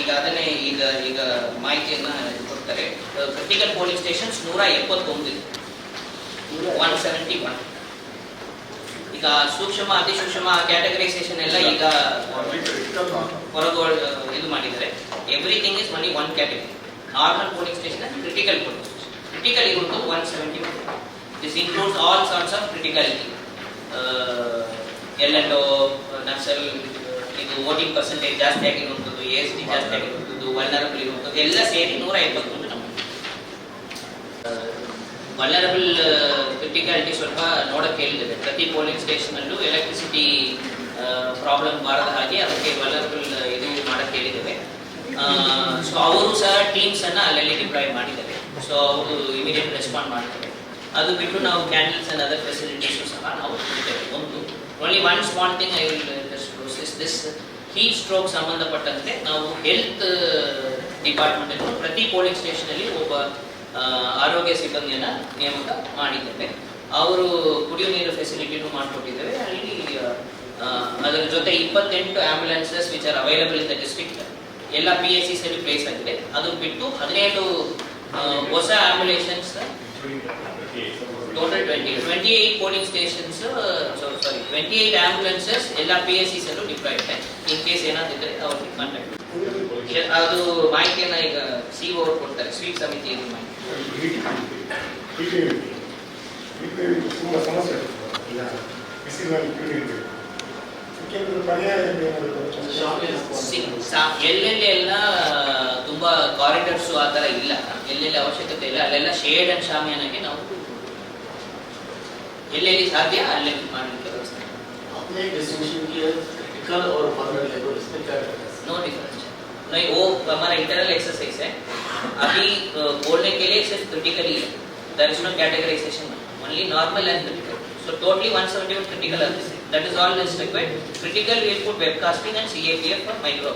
ಈಗ ಅದನ್ನೇ ಈಗ ಈಗ ಮಾಹಿತಿಯನ್ನ ಕೊಡ್ತಾರೆ. ಕ್ರಿಟಿಕಲ್ ಪೊಲೀಸ್ ಸ್ಟೇಷನ್ ನೂರ ಎಪ್ಪತ್ತೊಂದು ಒನ್ ಸೆವೆಂಟಿ ಒನ್ ಈಗ ಸೂಕ್ಷ್ಮ ಅತಿ ಸೂಕ್ಷ್ಮ ಕ್ಯಾಟಗರೈಸೇಷನ್ ಎಲ್ಲ ಈಗ ಹೊರಗೆ ಇದು ಮಾಡಿದ್ದಾರೆ. Everything is only one category normal police station critical polling station critical ಇರುವುದು one seventy one this includes all sorts of critical L Naxal ಇದು ವೋಟಿಂಗ್ ಪರ್ಸೆಂಟೇಜ್ ಜಾಸ್ತಿ ಆಗಿರುವಂಥದ್ದು ಎಸ್ ಟಿ ಜಾಸ್ತಿ ಆಗಿರುವಂಥದ್ದು ವಲ್ನರಬಲ್ ಇರುವಂಥದ್ದು, ಎಲ್ಲ ಸೇರಿ ನೂರ ಎಪ್ಪತ್ತೊಂದು ನಮ್ಮ ವಲ್ನರಬಲ್ ಕ್ರಿಟಿಕಾಲಿಟಿ ಸ್ವಲ್ಪ ನೋಡಕ್ಕೆ ಹೇಳಿದ್ದೇವೆ. ಪ್ರತಿ ಪೋಲಿಂಗ್ ಸ್ಟೇಷನ್ ಅಲ್ಲೂ ಎಲೆಕ್ಟ್ರಿಸಿಟಿ ಪ್ರಾಬ್ಲಮ್ ಬಾರದ ಹಾಗೆ ಅದಕ್ಕೆ ವಲ್ನರಬಲ್ ಇದು ಮಾಡಕ್ಕೆ ಹೇಳಿದ್ದೇವೆ. ಸೊ ಅವರು ಸಹ ಟೀಮ್ಸ್ ಅನ್ನ ಅಲ್ಲಲ್ಲಿ ಡಿಪ್ಲಾಯ್ ಮಾಡಿದ್ದಾರೆ. ಸೊ ಅವರು ಇಮಿಡಿಯೇಟ್ ರೆಸ್ಪಾಂಡ್ ಮಾಡ್ತಾರೆ. ಅದು ಬಿಟ್ಟು ನಾವು ಕ್ಯಾಂಡಲ್ಸ್ ಅಂಡ್ ಅದರ್ ಫೆಸಿಲಿಟೀಸ್ ಸಹ ನಾವು ಕೊಡ್ತೇವೆ. ಒಂದು only one small thing I will process this heat stroke ಸಂಬಂಧಪಟ್ಟಂತೆ ನಾವು ಹೆಲ್ತ್ ಡಿಪಾರ್ಟ್ಮೆಂಟ್ ಅನ್ನು ಪ್ರತಿ ಪೋಲಿಂಗ್ ಸ್ಟೇಷನಲ್ಲಿ ಒಬ್ಬ ಆರೋಗ್ಯ ಸಿಬ್ಬಂದಿಯನ್ನು ನೇಮಕ ಮಾಡಿದ್ದೇವೆ. ಅವರು ಕುಡಿಯುವ ನೀರು ಫೆಸಿಲಿಟಿನೂ ಮಾಡಿಕೊಟ್ಟಿದ್ದೇವೆ. ಅಲ್ಲಿ ಅದರ ಜೊತೆ ಇಪ್ಪತ್ತೆಂಟು ambulances which are available in the district ಎಲ್ಲ ಪಿ ಎಸ್ ಅಲ್ಲಿ ಪ್ಲೇಸ್ ಆಗಿದೆ. ಅದು ಬಿಟ್ಟು ಹದಿನೇಳು ಹೊಸ ambulances total twenty twenty eight polling stations sorry twenty eight ambulances ಎಲ್ಲ ಪಿ ಎಸ್ ಸಿಸ್ ಅಲ್ಲೂ ಡಿಪ್ಲಾಯ್ ಇದೆ ಇನ್ ಕೇಸ್ ಏನಾದಿದ್ರೆ ಅವ್ರಿಗೆ ಕಾಂಟ್ಯಾಕ್ಟ್ ಅದು ಮಾಹಿತಿಯನ್ನ ಈಗ ಸಿ ಅವರು ಕೊಡ್ತಾರೆ ಸ್ವೀಪ್ ಸಮಿತಿ ಇದು ಮಾಹಿತಿ ತುಂಬ ಆ ತರ ಇಲ್ಲ ಎಲ್ಲೆಲ್ಲಿ ಅವಶ್ಯಕತೆ ಇಲ್ಲ ಅಲ್ಲೆಲ್ಲ ಶೇಡ್ ಅಂಡ್ ಶಾಮಿಯಾನಕ್ಕೆ ನಾವು ಎಲ್ಲೆಲ್ಲಿ ಸಾಧ್ಯ ಅಲ್ಲೆಲ್ಲಿ ಮಾಡಲಿಕ್ಕೆ ವ್ಯವಸ್ಥೆ आपने एक डिस्टिंक्शन किया क्रिटिकल और मॉडरेट लेवल इसमें क्या डिफरेंस नो डिफरेंस नहीं वो हमारा इंटरनल एक्सरसाइज है अभी अ, बोलने के लिए सिर्फ क्रिटिकल ही है there is no categorisation only normal and critical so totally 171 critical are this that is all is required critical we will put webcasting and capf for micro